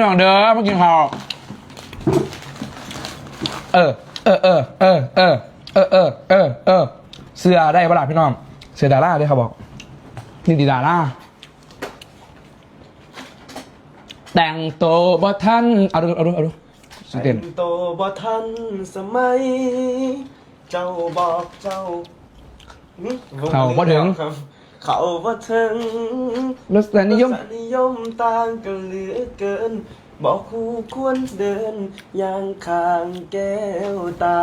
น้องเด้อมากินข้าวเออ เออ เออ เออ เออ เออ เออ เออ เออ เสื้อได้ปะล่ะพี่น้อง เสื้อดาราด้วยเขาบอก นี่ดีดาราแต่งตัวบ่ทันเอาดูเอาดูเอาดูสุดเด่นแต่งโตบ่ทันสมัย เจ้าบอกเจ้าหึเขาบ่ถึง ครับ เขาบ่ถึงรสนิยม รสนิยมต่างกันเหลือเกิน บอกคู่ควรเดินอย่างข้างแก้วตา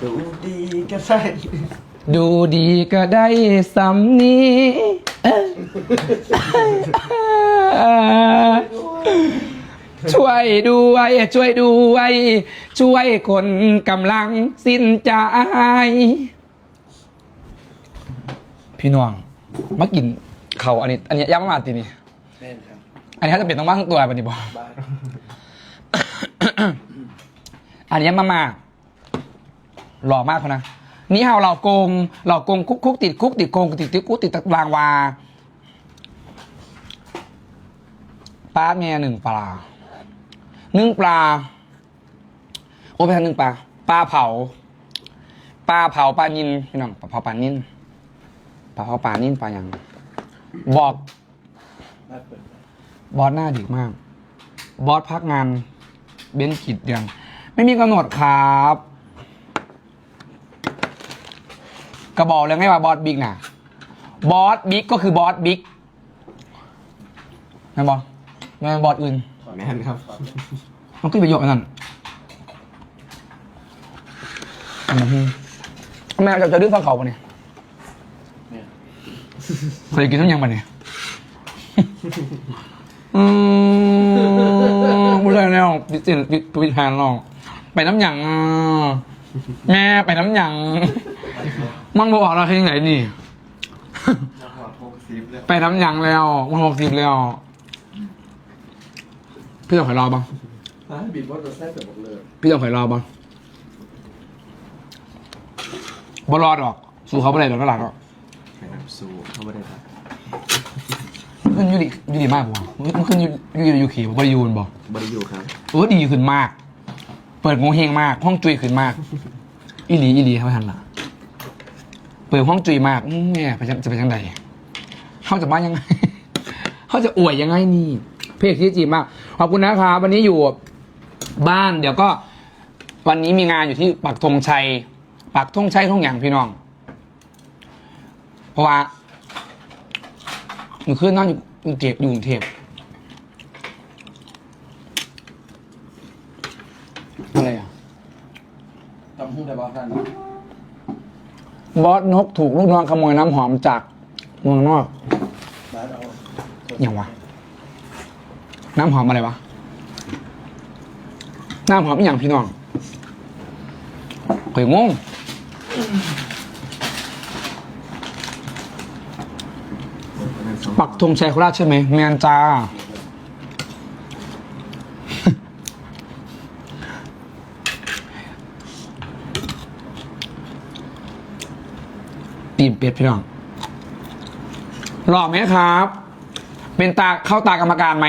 ดูดีก็ได้ดูดีก็ได้สำนี้เอ้ยช่วยด้วย ช่วยด้วย ช่วยคนกำลังสิ้นใจ พี่น้อง มากินเขาวอันนี้ อันนี้ย่างมะมาตีนี่แม่นครับอันนี้ถ้าจะเป็นต้องว่างทั้งตัวปะนี่บอก บ้านอันนี้มามาหล่อมากเขานะ นี่เฮาเหล่าโกงเหล่าโกงคุกคุกติดคุกติดโกงติดติดคุกติดตารางวาปลาเมียหนึ่งปลาหนึ่งปลา โอ้ไปทางหนึ่งปลาปลาเผาปลาเผาปลานินพี่น้องปลาเผาปลานิน ปลาเผาปลานินปลาอย่างบอกบ้านเปิดบอสหน้าดึกมาก บอสพักงาน เบ้นกิจเดือนไม่มีกำหนดครับกระบอกเลยไงว่าบอสบิ๊กน่ะบอสบิ๊กก็คือบอสบิ๊กไม่นบอไม่นบอสอื่นแม่นครับ มันขึ้นประโยชน์อันนั้นอือฮึแม่จะจะดื้อฟังเขาปะเนี่ย เคยกินน้ำยังปะเนี่ยอืมไม่ใช่แนวพิจิตรพิพิธภัณฑ์หรอกไปน้ำหยังอะแม่ไปน้ำหยังมั่งบอกเราที่ไหนนี่จะหอดหกสิบแล้วไปน้ำหยังแล้วมันหกสิบแล้วพี่ต้องขอยรอบ้างฮะบีบว่าจะแซ่บแบบบอกเลยพี่ต้องขอยรอบ้างบ่รอดหรอก สู้เขาไม่ได้หรอกตลาดหรอกแข่ง สู้เขาไม่ได้ครับมันขึ้นอยูดีอยูดีมากบ่มันขึ้นอยูอยูดียูขี่บ่ได้อยูนบ่บริยูครับเออดีขึ้นมาก เปิดโงเฮงมาก ห้องจุยขึ้นมาก อีหลีอีหลีเขาไม่ทันละเปิดห้องจุยมากอื้อแม่ไปจังจะไปจังใดเขาจะมายังไง เขาจะอวยยังไงนี่ เพจที่จีบมาก ขอบคุณนะครับวันนี้อยู่บ้านเดี๋ยวก็ วันนี้มีงานอยู่ที่ปักธงชัย ปักธงชัยท่องอย่างพี่น้อง เพราะว่าหนูขึ้นนั่งอยู่กรุงเทพอยู่กรุงเทพอะไรอะตำหุ้งได้บ้างท่านบอสนกถูกลูกน้องขโมยน้ำหอมจากเมืองนอกบ้านเอาอย่างวะ น้ำหอมอะไรวะ น้ำหอมอหย่างพี่น้องข่อยงง ปักธงชัยโคราชใช่ไหมแมนจาตีนเป็ดพี่น้องหล่อไหมครับ เป็นตาเข้าตากรรมการไหม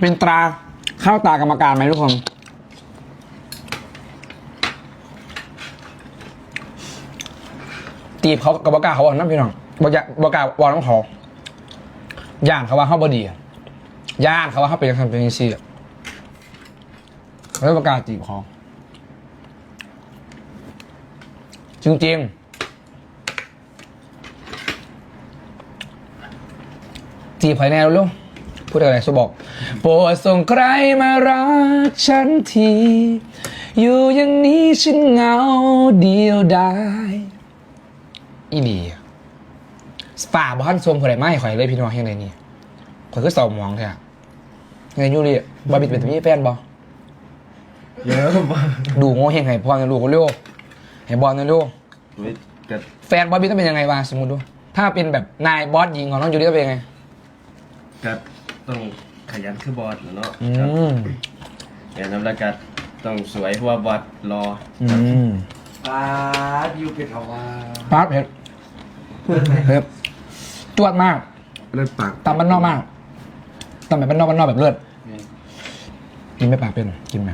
เป็นตาเข้าตากรรมการไหมทุกคน ตีบเขากับบอกล้าเขาบอกน้ำพี่น้อง บอกอย่าบอกล้าวอน้ำเขาย่านเขาว่าเขาบดีอะย่านเขาว่าเขาเป็นคันเป็นซีอะแล้วบอกล้าตีบเขาจริงๆจีบใครแน่ลูกพูดอะไรสุบอก โปรดส่งใครมารักฉันที อยู่อย่างนี้ฉันเหงาเดียวดายอีดีส ป่าบ้านทรงผู้ใดไม่ข่อยเลยพี่น้องเฮงเลยนี่ข่อยก็เศร้าหมองแท้ไงยูริบาบิดเป็นตัวนี้แฟนบอเยอะมากดูโง่เฮงให้พ่อในลูกก็เร็วให้บอลในลูกแต่แฟนบอสบิ๊กต้องเป็นยังไงวะสมมติดู ถ้าเป็นแบบนายบอสหญิงของน้องยูริต้องเป็นยังไงก็ต้องขยันคือบอสเนาะอืครับมอย่างนั้นแล้วก็ต้องสวยเพราะว่าบอสรออืมป้าดิวเป็นเขาว่าปาร์ตเผ็ดเผ็ด จวดมากเล่นปากตามบ้านนอกมากตำแบบบ้านนอกบ้านนอกแบบเลือดกินไม่ปากเป็นกินไหม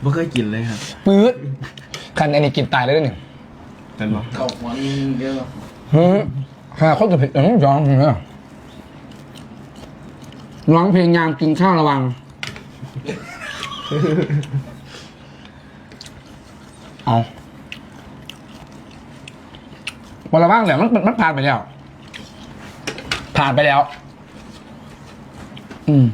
ไม่เคยกินเลยครับปื๊ดคันอันนี้กินตายเลยเด้อเนี่ยเป็นปะเขาหัวมีเยอะฮึข้าคนจะเผ็ดเออร้องเนอะร้องเพลงยามกินข้าวระวังเอาวันละว่างแหละมันมันมันผ่านไปแล้วผ่านไปแล้ว อืม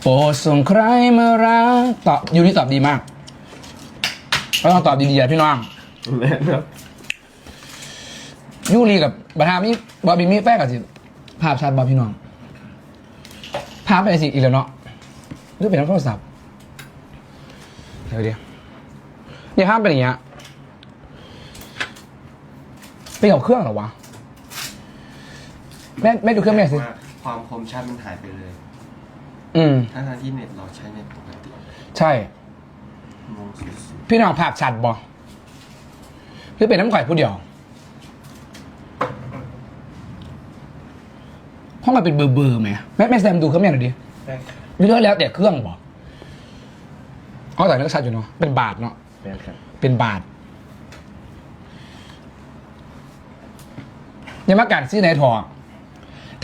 โปรดส่งใครมารักตอบยูนี่ตอบดีมากก็ต้องตอบดีๆอะพี่น้อง แม่นครับยูรีกับบาทามีบอบีมีแฟนกับสิภาพชัดบอพี่น้อง ภาพเป็นสิอีกแล้วเนาะหรือเป็นน้ำโทรศัพท์ เดี๋ยวเดี๋ยวเนี่ยภาพเป็นอย่างเงี้ยเป็นกับเครื่องเหรอวะแม่แม่ดูเครื่องแม่สิ ว่าความคมชัดมันหายไปเลยอืม ทั้งๆที่เน็ตเราใช้เน็ตปกติใช่มองสุดพี่น้องภาพชัดบอหรือเป็นน้ำข่อยผู้เดียวห้องมันเป็นเบอร์เบอร์ไหมแม่แม่แซมดูเครื่องแม่หน่อยดิแป้งไม่รู้แล้วแต่เครื่องบ อเอาแต่เนื้อชัดอยู่เนาะเป็นบาทเนาะๆแม่นครับเป็นบาทยังมาการซื้อในทอง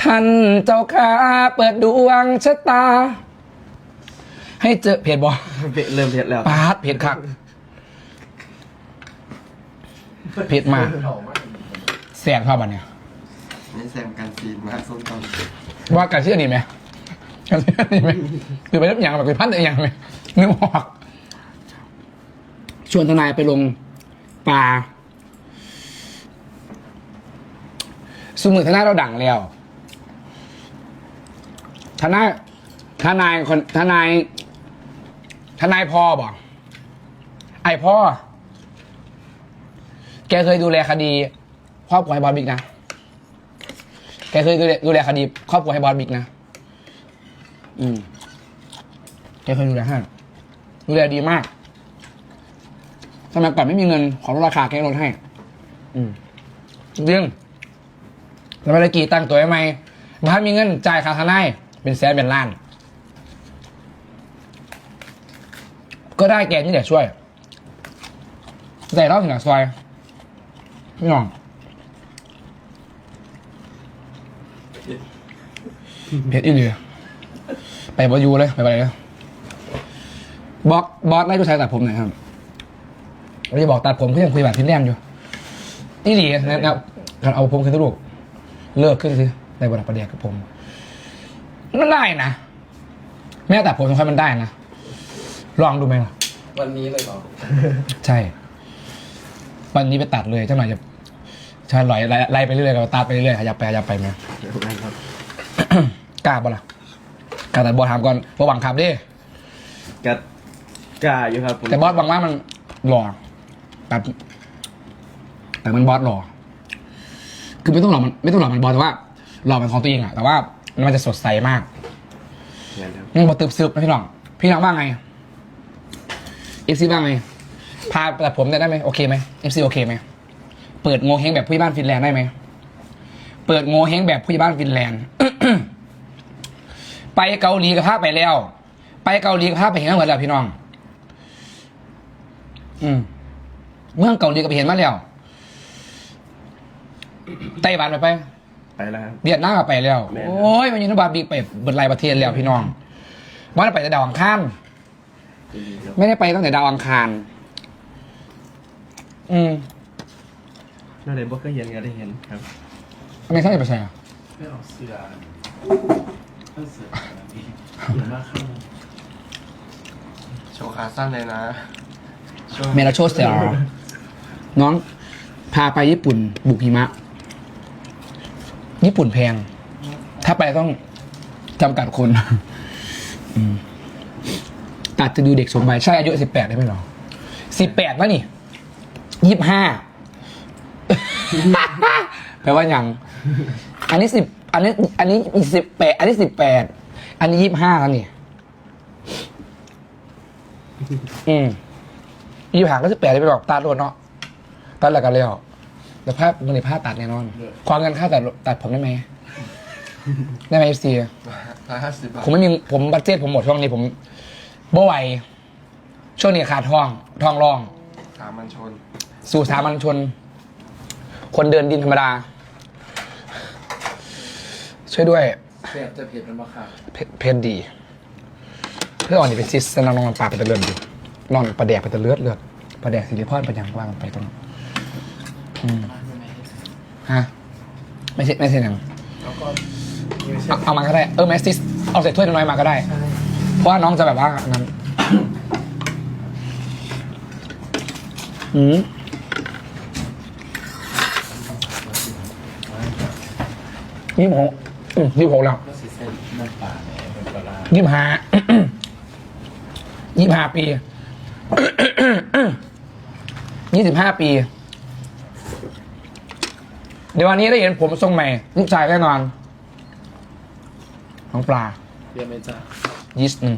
ท่านเจ้าข้าเปิดดวงชะตา ให้เจอเพจบอเริ่มเผ็ดแล้วปาดเพจคักเพจมากเขามากแสงภาพอันเนี่ย นี่แซมกันซีนมากส้มตำว่าการเชื่อดีไหมการเชื่อดีไหมคือไปรับอย่างแบบไปพันอะไรอย่างไหมนึกออก ชวนทนายไปลงปลาสมือทนายเราดังแล้วทนายทนายคนทนายทนายพ่อบอกไอพ่อ แกเคยดูแลคดีครอบครัวให้บอสบิ๊กนะ แกเคยดูแลดูแลคดีครอบครัวให้บอสบิ๊กนะ อืมแกเคยดูแลให้ดูแลดีมาก สมัยก่อนไม่มีเงินขอลดราคาแกลดให้ อืมเรื่องแล้วเมื่อกี้ตั้งตัวไว้ไหมถ้ามีเงินจ่ายค่าทนายเป็นแสนเป็นล้าน ก็ได้แกนี่แหละช่วยแต่เราถึงหนักซอยพี่น้อง เพชรอีเหลือไปบอยูเลย ไปไปเลยบอสบอสไล่ผู้ชายตัดผมหน่อยครับ เราจะบอกตัดผมเพื่อนคุยแบบพินแรมอยู่อีหลีนะนะการเอาผมขึ้นทุลูกเลิกขึ้นสิในบทประเดียกับผมมันได้นะแม่ตัดผมสำคัญมันได้นะลองดูไหมล่ะ วันนี้เลยเหรอใช่ วันนี้ไปตัดเลยเจ้าหน่อยจะใช่ลอยไล่ไล่ไปเรื่อยๆก็ตัดไปเรื่อยๆขยับไปขยับไปไหมแม่นครับกล้าบ่ล่ะกล้าตัดบอสถามก่อนระหวังขับดิ กัดกล้าอยู่ครับผมแต่บอสบางว่ามันหล่อ แบบแต่มันบอสหล่อคือไม่ต้องหล่อมันไม่ต้องหล่อมันบอสแต่ว่าหล่อเป็นของตัวเองอะแต่ว่ามันจะสดใสมากแม่นครับมันบอตึบซึบนะพี่น้อง พี่น้องว่าไงเอฟซีว่าไงพาตัดผมได้ไหมโอเคไหมเอฟซีโอเคไหมเปิดโงเฮงแบบผู้ใหญ่บ้านฟินแลนด์ได้ไหมเปิดโงเฮงแบบผู้ใหญ่บ้านฟินแลนด์ ไปเกาหลีกับภาพไปแล้ว ไปเกาหลีกับภาพไปเห็นมาหมดแล้วพี่น้อง อืม เมืองเกาหลีก็ไปเห็นมาแล้วไต้หวันไปไปไปแล้วครับ เวียดนามก็ไปแล้ว แม่นครับ โอ้ยมันยินดีบาร์บีไปเบิดหลายประเทศแล้วพี่น้องว่าไปแต่ดาวอังคารดีครับไม่ได้ไปตั้งแต่ดาวอังคารอืมน่าเลยบ่เคยเห็นก็ได้เห็นครับทำไมท่านจะไปใช่อะไม่เอาเสือเอาเสือดีเยอะมากข้างโชว์ขาสั้นเลยนะช่วงเมลาโชสเซล น้องพาไปญี่ปุ่น บุกหิมะ ญี่ปุ่นแพง ถ้าไปต้องจำกัดคนตัดจะดูเด็กสมัยใช่อายุสิบแปดได้ไหมหรอสิบแปดแล้วนี่ยี่ห้าแปลว่ายัง อันนี้สิบอันนี้ อันนี้สิบแปดอันนี้สิบแปดอันนี้ยี่ห้าแล้วนี่อืมยี่ห้าก็สิบแปดได้ไปหรอตาโดนเนาะ ตัดแล้วกันเลยอะแล้วภาพมันในภาพตัดแน่นอนขอเงินค่าตัดตัดผมได้ไหมได้ไหมเอฟซีร้อยห้าสิบบาทผมไม่มีผมบัตเจ็ตผมหมดช่วงนี้ผมบ่ไหวช่วงนี้ขาดทองทองรอง สามัญชน สู่สามัญชน คนเดินดินธรรมดา ช่วยด้วย เสียบจะเผ็ดมันบ้าค่ะเพเพชรดี เพื่ออ่อนนี่เป็นซิสนองนอนปลาไปตะเลือดอยู่นอนประแดกไปตะเลือดเลือดประแดกสิริพรไปยังว่ามันไปตรงนั้น อืมฮะไม่ใช่ไม่ใช่หนังแล้วก็มีไม่ใช่เอาเอามาก็ได้เออแมสซิสเอาใส่ถ้วยน้อยๆมาก็ได้เพราะว่าน้องจะแบบว่าอันนั้น อืมยี่สิบหกอืมยี่สิบหกแล้วก็สิเส้นน้ำปลาเนี่ยเป็นปลาร้ายี่สิบห้า ยี่สิบห้าปี ยี่สิบห้าปี เดี๋ยววันนี้ได้เห็นผมทรงใหม่ลูกชายแน่นอนของปลาเรียกไหมจ้ายีสต์หนึ่ง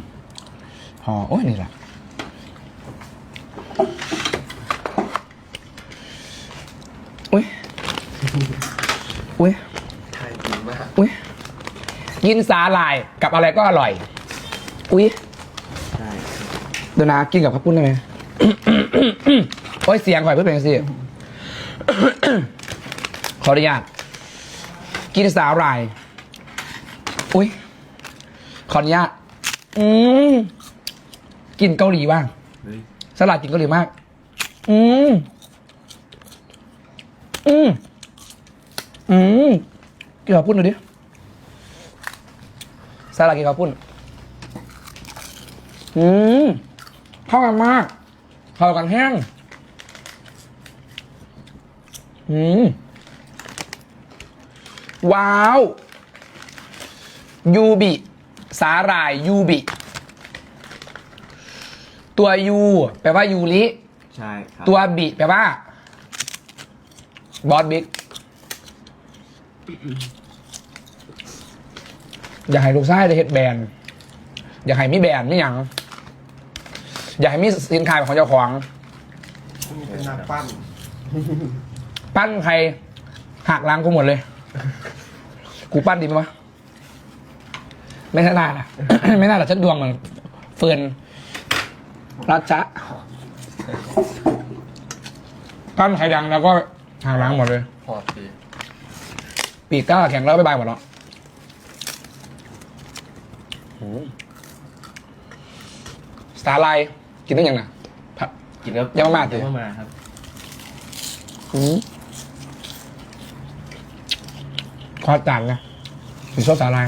ห่อโอ้ยนี่แหละอุ้ยอุ้ยไทยดีมากอุ้ยกินสาหร่ายกับอะไรก็อร่อย อุ้ยใช่เดี๋ยวนะกินกับข้าวปุ้นได้ไหม โอ้ยเสียงข่อยเพื่อนเป็นสิ ขออนุญาตกินสาหร่าย อุ้ยขออนุญาตอืมกินเกาหลีบ้างเฮ้ย สลัดกินเกาหลีมาก อืมอืมอืมกินข้าวปุ้นหน่อยดิสลัดกินข้าวปุ้น อืมเข้ากันมากเข้ากันแห้ง อืม ว้าว ยูบิ สาหร่ายยูบิ ตัวยูแปลว่ายูริ ใช่ครับ ตัวบิแปลว่า บอสบิ๊กอยากให้ลูกชายได้เฮ็ดแบรนด์อยากให้มีแบรนด์ไม่หยังอยากให้มีสินค้าเป็นของเจ้าของ มีเป็นนักปั้น ปั้นใครหักล้างกูหมดเลย กูปั้นดีไหมวะไม่น่าล่ะไม่น่าล่ะฉันดวงเหมือนเฟิร์นรัชชะปั้นใครดังแล้วก็หักล้างหมดเลย พอดีปีกก้าแข็งแล้วไปบายหมดแล้วสตาร์ไลน์กินได้ยังไงผัดกินแล้วยังไม่มาสิยังไม่มาครับ อืม คอจานนะหรือชอบสาลาย